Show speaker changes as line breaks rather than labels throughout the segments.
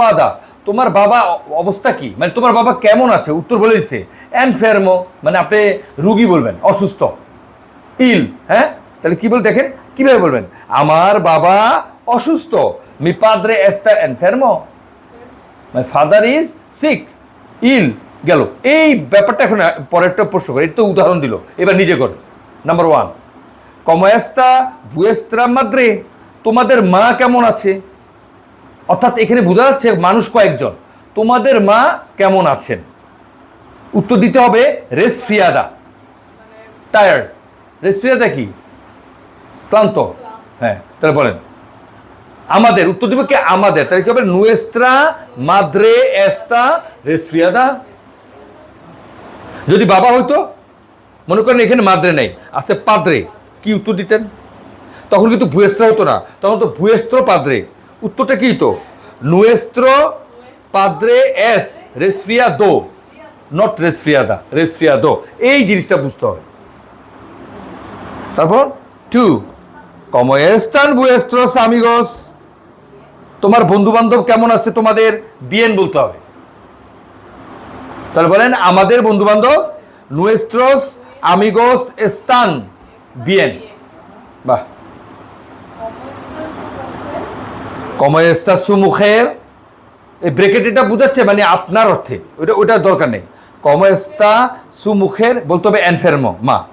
ফাদা তোমার বাবা অবস্থা কি? মানে তোমার বাবা কেমন আছে? উত্তর বলে দিচ্ছে অ্যানফেরমো মানে আপনি রুগী বলবেন, অসুস্থ। ইল হ্যাঁ? তাহলে কি বল দেখেন, কীভাবে বলবেন? আমার বাবা অসুস্থ। মি পাদ্রে এস্তা এনফেরমো my father is sick ill গেল। এই ব্যাপারটা এখন পরেরটা প্রশ্ন করে তো উদাহরণ দিল। এবার নিজে কর। নাম্বার ওয়ান কময়েস্তা ভুয়েস্ত্রা মাদ্রে তোমাদের মা কেমন আছে? অর্থাৎ এখানে বোঝা যাচ্ছে মানুষ কয়েকজন। তোমাদের মা কেমন আছেন? উত্তর দিতে হবে রেসফিয়াদা। টায়ার্ড রেসফিয়াদা কি? ক্লান্ত। হ্যাঁ তাহলে বলেন। আমাদের উত্তর দিব কি আমাদের? তাহলে কি হবে? নুয়েস্ত্রা মাদ্রে এস্তা রেসফিয়াদা? যদি বাবা হইতো মনে করেন এখানে মাদ্রে নেই আছে পাদ্রে। কি উত্তর দিতেন? তখন কিন্তু ভুয়েস্ত্রা হতো না। তখন তো ভুয়েস্ত্র পাদ্রে। উত্তরটা কি তো? নুয়েস্ত্র পাদ্রে এস রেসফিয়া দো। নট রেসফিয়াদা রেসফিয়া দো এই জিনিসটা বুঝতে হবে। তারপর টু কম এস্টান বুয়েস্ট্রস আমিগস তোমার বন্ধু বান্ধব কেমন আছে তোমাদের? বিয়েন বলতে হবে। তাহলে বলেন, আমাদের বন্ধু বান্ধব নুয়েস্ট্রস আমিগস এস্তান বিয়েন বাহ। কময়েস্তা সুমুখের এই ব্রেকেট এটা বুঝাচ্ছে মানে আপনার অর্থে। ওটা ওটা দরকার নেই। কময়েস্তা সুমুখের বলতে হবে এনফেরমো, মা।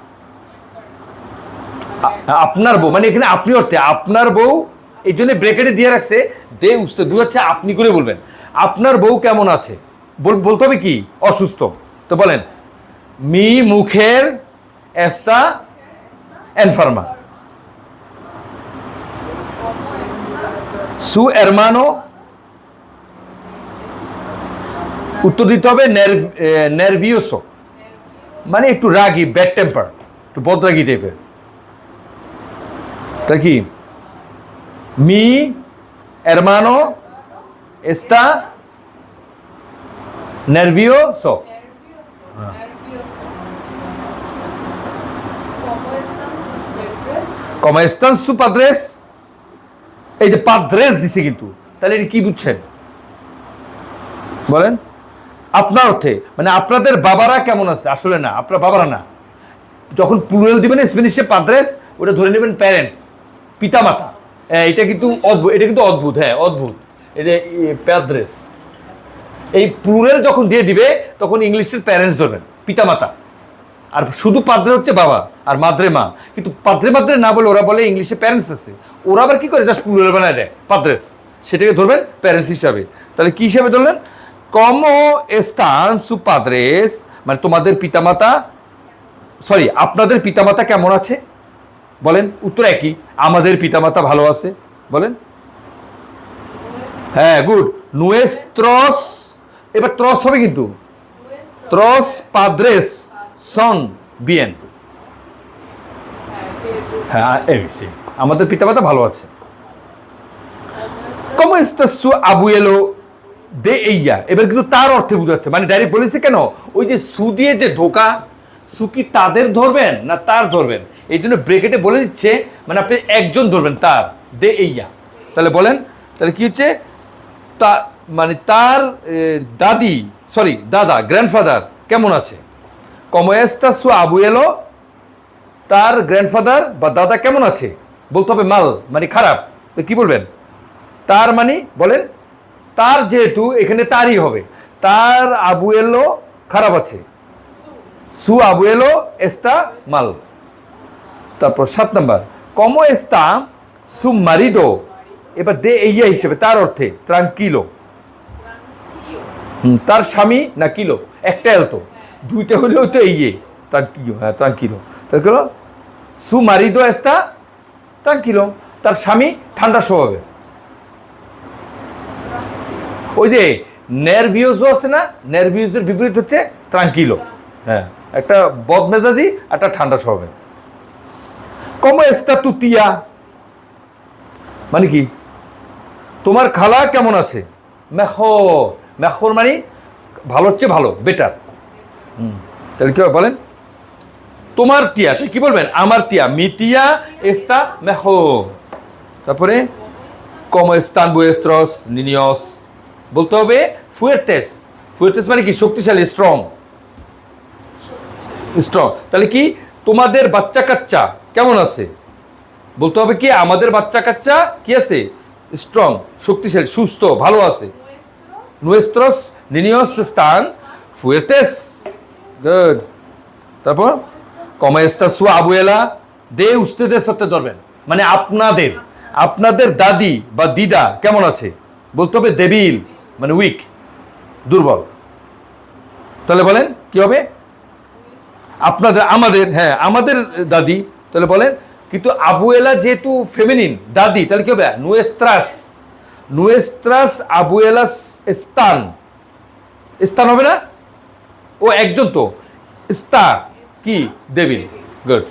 আপনার বউ মানে এখানে আপনি অর্থে। আপনার বউ এই জন্য ব্রেকেটে দিয়ে রাখছে। দে উস্তে বুঝাচ্ছে আপনি করে বলবেন। আপনার বউ কেমন আছে? বল- বলতে হবে কি? অসুস্থ। তো বলেন, মি মুখের এস্তা এনফার্মা সু এরমানো উত্তর দিতে হবে নার্ভিওসো মানে একটু রাগি ব্যাড টেম্পার একটু বদরাগি টাইপের তা কি? মি hermano está nervioso. Como están padres? এই যে পাদ্রেস দিছে কিন্তু তাহলে এটা কি বুঝছেন? বলেন। আপনার অর্থে মানে আপনাদের বাবারা কেমন আছে? আসলে না আপনার বাবারা না। যখন প্লুরাল দিবেন স্পেনিশে পাদ্রেস ওটা ধরে নেবেন প্যারেন্টস পিতামাতা। হ্যাঁ, এটা কিন্তু অদ্ভুত এটা কিন্তু অদ্ভুত হ্যাঁ অদ্ভুত। এই যে প্যাদ্রেস এই প্লুরাল যখন দিয়ে দিবে তখন ইংলিশের প্যারেন্টস ধরবেন পিতামাতা। আর শুধু পাদ্রে হচ্ছে বাবা আর মাদ্রে মা। কিন্তু পাদ্রে মাদ্রে না বলে ওরা বলে ইংলিশে প্যারেন্টস আছে। ওরা আবার কী করে? জাস্ট প্লুরাল বানায় দেয়, পাদ্রেস। সেটাকে ধরবেন প্যারেন্টস হিসাবে। তাহলে কী হিসাবে ধরলেন? কম স্থান সু পাদ্রেস। মানে তোমাদের পিতামাতা সরি আপনাদের পিতামাতা কেমন আছে? বলেন, উত্তর একই। আমাদের পিতামাতা ভালো আছে। বলেন। হ্যাঁ গুড নুয়েস্ত্রস এবার ত্রস হবে কিন্তু। ত্রস পাদ্রেস। সন বিয়েন। হ্যাঁ এই, সেই। আমাদের পিতামাতা ভালো আছে। কমো এস্তাসু আবুয়েলো দে এইয়া। এবার কিন্তু তার অর্থে বুঝাচ্ছে। মানে ডাইরেক্ট বলেছে কেন? ওই যে সু দিয়ে যে ধোকা, সু কি তাদের ধরবেন না তার ধরবেন? এই জন্য ব্রেকেটে বলে দিচ্ছে মানে আপনি একজন ধরবেন তার, দে এইয়া। তাহলে বলেন, তাহলে কি হচ্ছে? তা মানে তার দাদি, সরি, দাদা গ্র্যান্ডফাদার কেমন আছে? কময়েস্তা সু আবুয়েলো তার গ্র্যান্ডফাদার বা দাদা কেমন আছে? বলতে হবে মাল মানে খারাপ। তো কি বলবেন? তার মানে বলেন, তার যেহেতু এখানে তারই হবে। তার আবুয়েলো খারাপ আছে। সু আবুয়েলো এস্তা মাল। তারপর সাত নাম্বার, কমো এস্তা সু মারিদো। এবার দে এইয়া হিসেবে, তার অর্থে, ত্রাঙ্কিলো। কিলো তার স্বামী না কিলো? একটা এলতো। দুইটা হলেও তো এই ট্রাঙ্কিলো হ্যাঁ ট্রাঙ্কিলো তার হলো? সু মারিদো এস্তা ট্রাঙ্কিলো তার স্বামী ঠান্ডা স্বভাবে ওই যে নার্ভিওজও আছে না? নার্ভিওজের বিপরীত হচ্ছে ট্রাঙ্কিলো হ্যাঁ একটা বদমেজাজি, একটা ঠান্ডা স্বভাবে কম এস্তা তুতিয়া। মানে কি? তোমার খালা কেমন আছে? মেখর মেখর মানে ভালো হচ্ছে ভালো বেটার তাহলে কি বলেন? তোমার তিয়া তাই কি বলবেন? আমার তিয়া মিতিয়া এস্তা মেখর তারপরে? como están vuestros niños বলতে হবে ফুয়েতেস ফুয়েতেস মানে কি? শক্তিশালী স্ট্রং স্ট্রং তাহলে কি? তোমাদের বাচ্চা কাচ্চা কেমন আছে? বলতে হবে কি? আমাদের বাচ্চা কাচ্চা কি আছে? স্ট্রং শক্তিশালী সুস্থ ভালো আছে। nuestros নিনিয়স están fuertes গুড তারপর? কমা está আবুয়েলা দে উস্তেদের সাথে ধরবেন। মানে আপনাদের আপনাদের দাদি বা দিদা কেমন আছে? বলতে হবে দেবিল মানে উইক দুর্বল। তাহলে বলেন, কি হবে? আপনাদের, আমাদের হ্যাঁ আমাদের দাদি, তাহলে বলেন, কিন্তু আবুয়েলা যেহেতু ফেমিনিন দাদি, তাহলে কি হবে? নুয়েস্ত্রাস নুয়েস্ত্রাস আবুয়েলাস স্থান। স্থান হবে না? ও একজন তো। স্তা কি? দেবী গুড।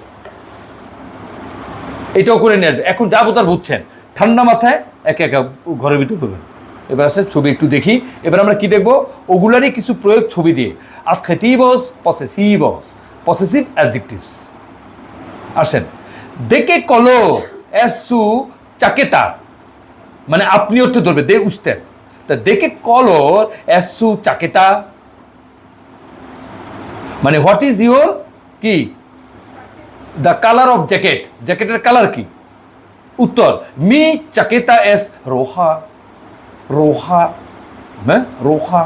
এটাও করে নেন এখন যাব তার বুঝছেন। ঠান্ডা মাথায় একা একা ঘরের ভিতর করবেন এবার আসেন ছবি একটু দেখি। এবার আমরা কি দেখব? ওগুলারই কিছু প্রয়োগ ছবি দিয়ে। adjetivos posesivos পসেসিভ adjectives আসেন। দেখে কলো, এসু চাকেতা মানে আপনি অর্থে ধরবে, দে উস্তেন তা দেখে কলর এসু চাকেতা মানে হোয়াট ইজ ইউর কি দ্য কালার অফ জ্যাকেট জ্যাকেটের কালার কি উত্তর মি চাকেতা এস রোহা রোহা হ্যাঁ রোহা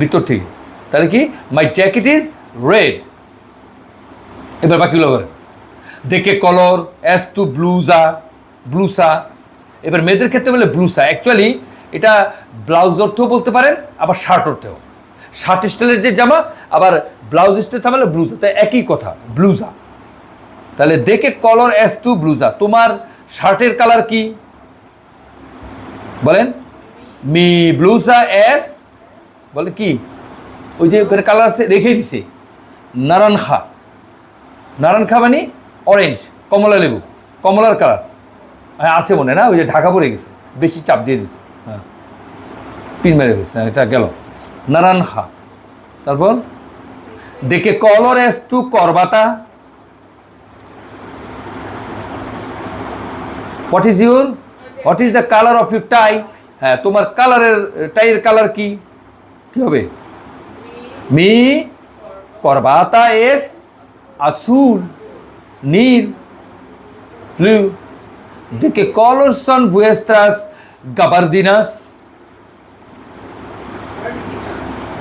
ভিতর থেকে তাহলে কি মাই জ্যাকেট ইজ রেড এবার বাকিগুলো করেন দেখে কলর এস টু ব্লুজা ব্লুসা এবার মেয়েদের ক্ষেত্রে বলে ব্লুসা অ্যাকচুয়ালি এটা ব্লাউজ অর্থও বলতে পারেন আবার শার্ট অর্থেও শার্ট স্টাইলের যে জামা আবার ব্লাউজ স্টাইল থামালে ব্লুজা। তাই একই কথা ব্লুজা। তাহলে দেখে কলর এস টু ব্লুজা। তোমার শার্টের কালার কি? বলেন। মি ব্লুজা এস বলে কি? ওই যে ওখানে কালার আছে রেখে দিছে। নারানখা নারানখা মানে অরেঞ্জ কমলা লেবু। কমলার কালার হ্যাঁ আছে মনে না? ওই যে ঢাকা পড়ে গেছে। বেশি চাপ দিয়ে দিছে। হ্যাঁ। পিন মেরে গেছে হ্যাঁ, এটা গেল। নারানখা তারপর, দেখে কলর এস তু করবাতা। What is your what is the colour of your tie হ্যাঁ তোমার কালারের টাইয়ের কালার কি? কি হবে? মি করবাতা এস আসুল নীল, ব্লু। দেখে কলর সন vuestras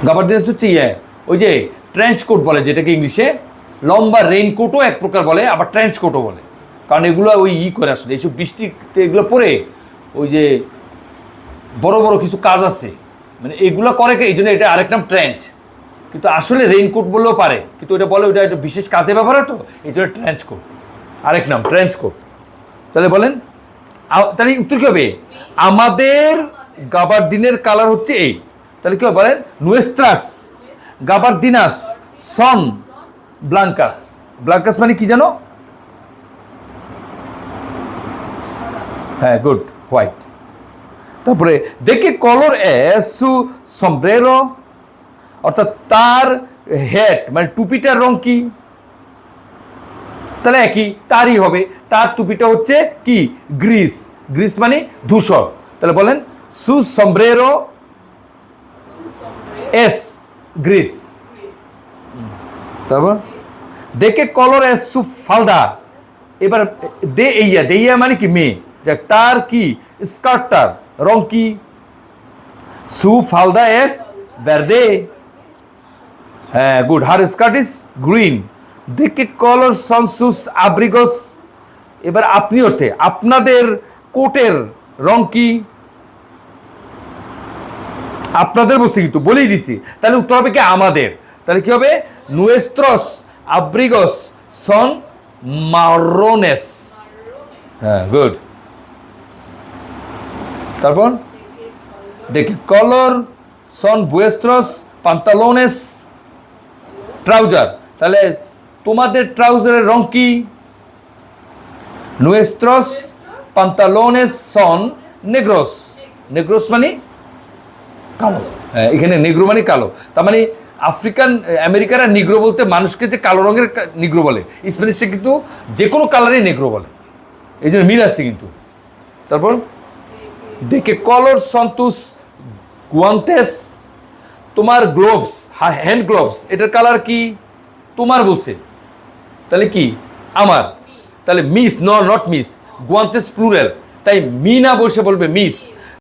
গাবার্ডিনাস হচ্ছে ইয়ে ওই যে ট্রেঞ্চ কোট বলে যেটাকে ইংলিশে লম্বা রেইনকোটও এক প্রকার বলে আবার ট্রেঞ্চ কোটও বলে। কারণ এগুলো ওই ই করে আসলে এইসব বৃষ্টিতে এগুলো পরে ওই যে বড় বড় কিছু কাজ আছে। মানে এগুলো করে কি? এই জন্য এটা আরেক নাম ট্রেঞ্চ কিন্তু আসলে রেইনকোট বললেও পারে কিন্তু ওটা বলে ওটা একটা বিশেষ কাজে ব্যবহার তো এই জন্য ট্রেঞ্চ কোট আরেক নাম ট্রেঞ্চ কোট তাহলে বলেন তাহলে উত্তর কী হবে? আমাদের গাবার দিনের কালার হচ্ছে এই। তাহলে কি বলেন? নুয়েস্ট্রাস গাবার্দিনাস সন ব্লাঙ্কাস ব্লাঙ্কাস মানে কি জানো? হ্যাঁ গুড হোয়াইট তারপরে, দেখে কলর এসু সম্ব্রেরো অর্থাৎ তার হেড মানে টুপিটার রং কি? তাহলে একই, তারই হবে। তার টুপিটা হচ্ছে কি? গ্রিস গ্রিস মানে ধূসর। তাহলে বলেন, সু সম্ব্রেরো এস গ্রিস তারপর? দেখে কলর এস সু ফালদা এবার দে ইয়া দেইয়া মানে কি? মেয়ে যাক, তার কি? স্কার্টটার রং কি? সু ফালদা এস ভেরদে হ্যাঁ good her skirt is green দেখে কলর সনসুস আব্রিগস এবার আপনি ওঠে। আপনাদের কোটের রং কি? আপনাদের বলছি কিন্তু, বলেই দিছি। তাহলে উত্তর হবে কি আমাদের? তাহলে কি হবে? নুয়েস্ত্রস, আব্রিগস, সন মারোনেস। হ্যাঁ গুড তারপর? দেখি, কলর, সন বুয়েস্ট্রস পান্তালোনেস, ট্রাউজার। তাহলে তোমাদের ট্রাউজারের রং কি? নুয়েস্ট্রস পান্তালোনেস, সন নেগ্রোস। নেগ্রোস মানে কালো। এখানে নেগ্রো মানে কালো। তার মানে আফ্রিকান আমেরিকারা নিগ্রো বলতে মানুষকে যে কালো রঙের নিগ্রো বলে। স্প্যানিশে কিন্তু যে কোনো কালারই নেগ্রো বলে। এই জন্য মিল আছে কিন্তু। তারপর দেখে কলর সন্তুস গুয়ান্তেস তোমার গ্লোভস হ্যান্ড গ্লোভস এটার কালার কি? তোমার বলছে। তাহলে কি? আমার। তাহলে মিস ন নট মিস গুয়ান্তেস প্লুরাল তাই মি না বসে বলবে মিস